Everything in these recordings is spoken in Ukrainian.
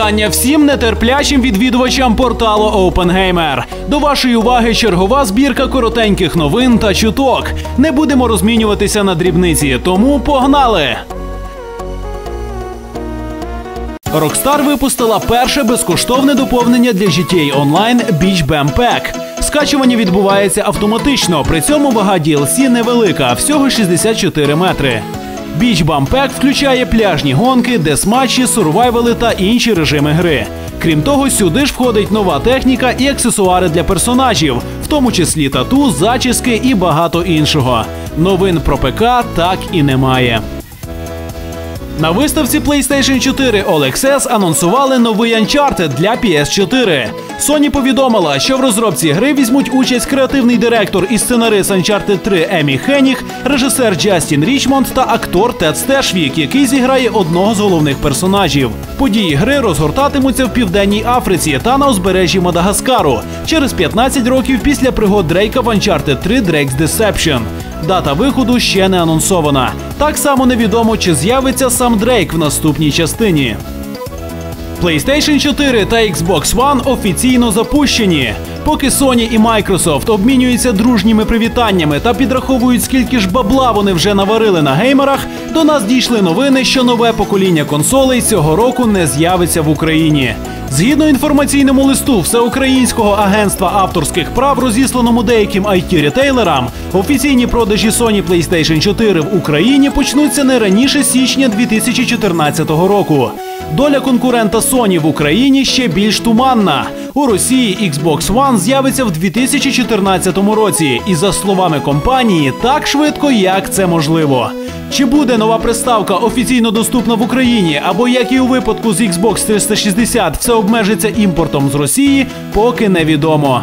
вітання всім нетерплячим відвідувачам порталу OpenGamer. До вашої уваги чергова збірка коротеньких новин та чуток. Не будемо розмінюватися на дрібниці, тому погнали! Rockstar випустила перше безкоштовне доповнення для GTA Online Beach Bam Pack. Скачування відбувається автоматично, при цьому вага DLC невелика, всього 64 метри. Beach Бампек включає пляжні гонки, десматчі, сурвайвели та інші режими гри. Крім того, сюди ж входить нова техніка і аксесуари для персонажів, в тому числі тату, зачіски і багато іншого. Новин про ПК так і немає. На виставці PlayStation 4 All анонсували новий Uncharted для PS4. Sony повідомила, що в розробці гри візьмуть участь креативний директор і сценарист Uncharted 3 Емі Хеніг, режисер Джастін Річмонд та актор Тед Стешвік, який зіграє одного з головних персонажів. Події гри розгортатимуться в південній Африці та на узбережжі Мадагаскару через 15 років після пригод Дрейка в Uncharted 3 Drake's Deception. Дата виходу ще не анонсована. Так само невідомо, чи з'явиться сам Дрейк в наступній частині. PlayStation 4 та Xbox One офіційно запущені. Поки Sony і Microsoft обмінюються дружніми привітаннями та підраховують, скільки ж бабла вони вже наварили на геймерах, до нас дійшли новини, що нове покоління консолей цього року не з'явиться в Україні. Згідно інформаційному листу Всеукраїнського агентства авторських прав, розісланому деяким it ретейлерам офіційні продажі Sony PlayStation 4 в Україні почнуться не раніше січня 2014 року. Доля конкурента Sony в Україні ще більш туманна. У Росії Xbox One з'явиться в 2014 році, і за словами компанії, так швидко, як це можливо. Чи буде нова приставка офіційно доступна в Україні, або як і у випадку з Xbox 360 все обмежиться імпортом з Росії, поки невідомо.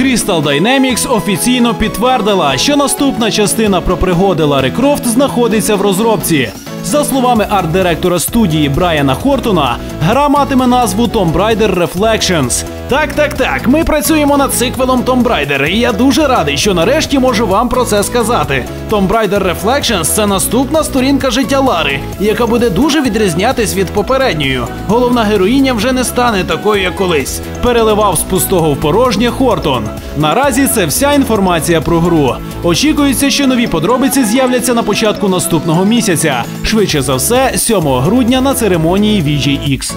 Crystal Dynamics офіційно підтвердила, що наступна частина про пригоди Лари Крофт знаходиться в розробці. За словами арт-директора студії Брайана Хортона, гра матиме назву Tomb Raider Reflections. Так, так, так. Ми працюємо над сиквелом Tomb Raider, і я дуже радий, що нарешті можу вам про це сказати. Tomb Raider Reflections – це наступна сторінка життя Лари, яка буде дуже відрізнятись від попередньої. Головна героїня вже не стане такою, як колись. Переливав з пустого в порожнє Хортон. Наразі це вся інформація про гру. Очікується, що нові подробиці з'являться на початку наступного місяця. Швидше за все, 7 грудня на церемонії VGX.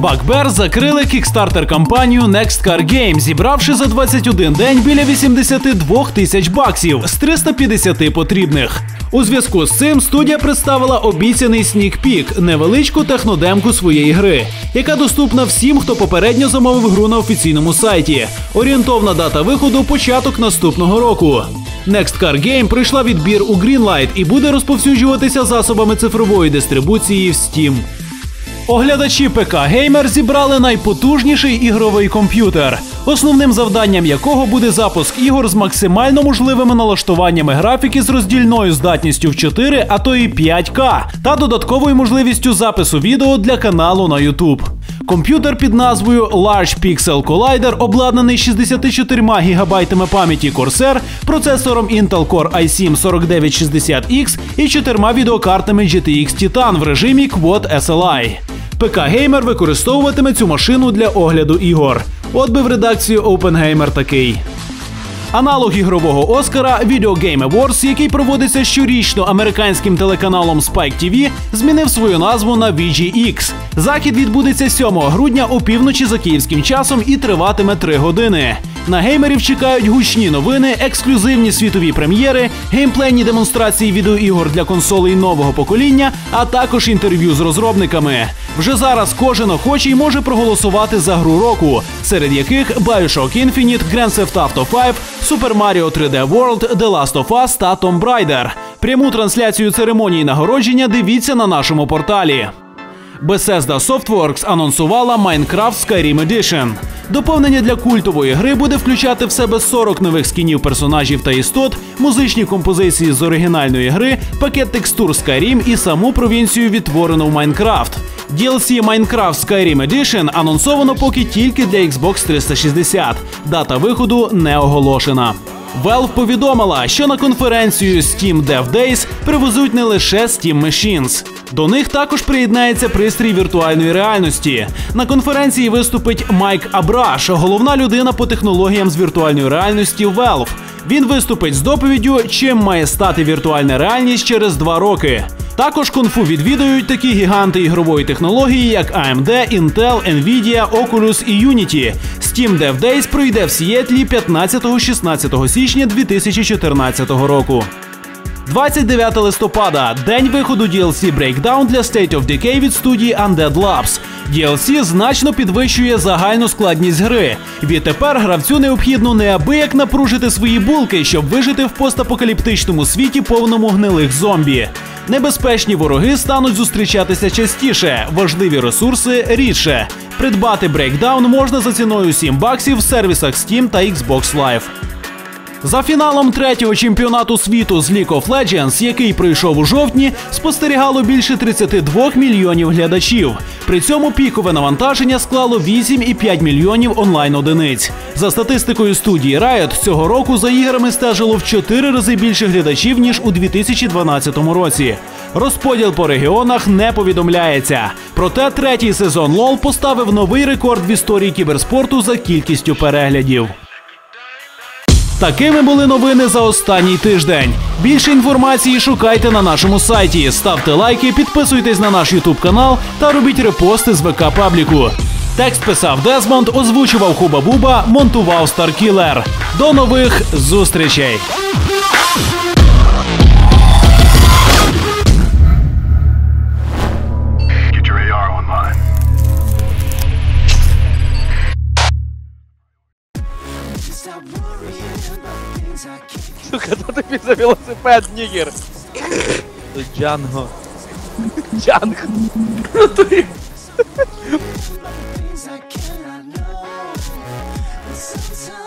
Бакбер закрили кікстартер кампанію Next Car Game, зібравши за 21 день біля 82 тисяч баксів з 350 потрібних. У зв'язку з цим студія представила обіцяний Peek – невеличку технодемку своєї гри, яка доступна всім, хто попередньо замовив гру на офіційному сайті. Орієнтовна дата виходу початок наступного року. Next Car Game пройшла відбір у Greenlight і буде розповсюджуватися засобами цифрової дистрибуції в Steam. Оглядачі ПК Gamer зібрали найпотужніший ігровий комп'ютер, основним завданням якого буде запуск ігор з максимально можливими налаштуваннями графіки з роздільною здатністю в 4, а то і 5К, та додатковою можливістю запису відео для каналу на YouTube. Комп'ютер під назвою Large Pixel Collider обладнаний 64 ГБ пам'яті Corsair, процесором Intel Core i7 4960X і чотирма відеокартами GTX Titan в режимі Quad SLI. ПК Геймер використовуватиме цю машину для огляду ігор. От би в редакцію OpenGamer такий. Аналог ігрового Оскара Video Game Awards, який проводиться щорічно американським телеканалом Spike TV, змінив свою назву на VGX. Захід відбудеться 7 грудня опівночі за київським часом і триватиме 3 години. На геймерів чекають гучні новини, ексклюзивні світові прем'єри, геймплейні демонстрації відеоігор для консолей нового покоління, а також інтерв'ю з розробниками. Вже зараз кожен охочий може проголосувати за гру року, серед яких Bioshock Infinite, Grand Theft Auto 5, Super Mario 3D World, The Last of Us та Tomb Raider. Пряму трансляцію церемонії нагородження дивіться на нашому порталі. Bethesda Softworks анонсувала Minecraft Skyrim Edition. Доповнення для культової гри буде включати в себе 40 нових скінів персонажів та істот, музичні композиції з оригінальної гри, пакет текстур Skyrim і саму провінцію відтворену в Майнкрафт. DLC Minecraft Skyrim Edition анонсовано поки тільки для Xbox 360. Дата виходу не оголошена. Valve повідомила, що на конференцію Steam Dev Days привезуть не лише Steam Machines. До них також приєднається пристрій віртуальної реальності. На конференції виступить Майк Абраш, головна людина по технологіям з віртуальної реальності Valve. Він виступить з доповіддю, чим має стати віртуальна реальність через два роки. Також кунг-фу відвідують такі гіганти ігрової технології, як AMD, Intel, Nvidia, Oculus і Unity. Steam Dev Days пройде в Сієтлі 15-16 січня 2014 року. 29 листопада день виходу DLC Breakdown для State of Decay від студії Undead Labs. DLC значно підвищує загальну складність гри. Відтепер гравцю необхідно неабияк напружити свої булки, щоб вижити в постапокаліптичному світі, повному гнилих зомбі. Небезпечні вороги стануть зустрічатися частіше, важливі ресурси рідше. Придбати Breakdown можна за ціною 7 баксів в сервісах Steam та Xbox Live. За фіналом третього чемпіонату світу з League of Legends, який пройшов у жовтні, спостерігало більше 32 мільйонів глядачів. При цьому пікове навантаження склало 8,5 мільйонів онлайн одиниць. За статистикою студії Riot, цього року за іграми стежило в 4 рази більше глядачів ніж у 2012 році. Розподіл по регіонах не повідомляється. Проте третій сезон LoL поставив новий рекорд в історії кіберспорту за кількістю переглядів. Такими були новини за останній тиждень. Більше інформації шукайте на нашому сайті. Ставте лайки, підписуйтесь на наш Ютуб канал та робіть репости з ВК пабліку. Текст писав Дезмонд, озвучував Хуба Буба, монтував Старкілер. До нових зустрічей! AR online. Сука, да ну ты за велосипед, нигер. Джанго. Джанго. Ну sometimes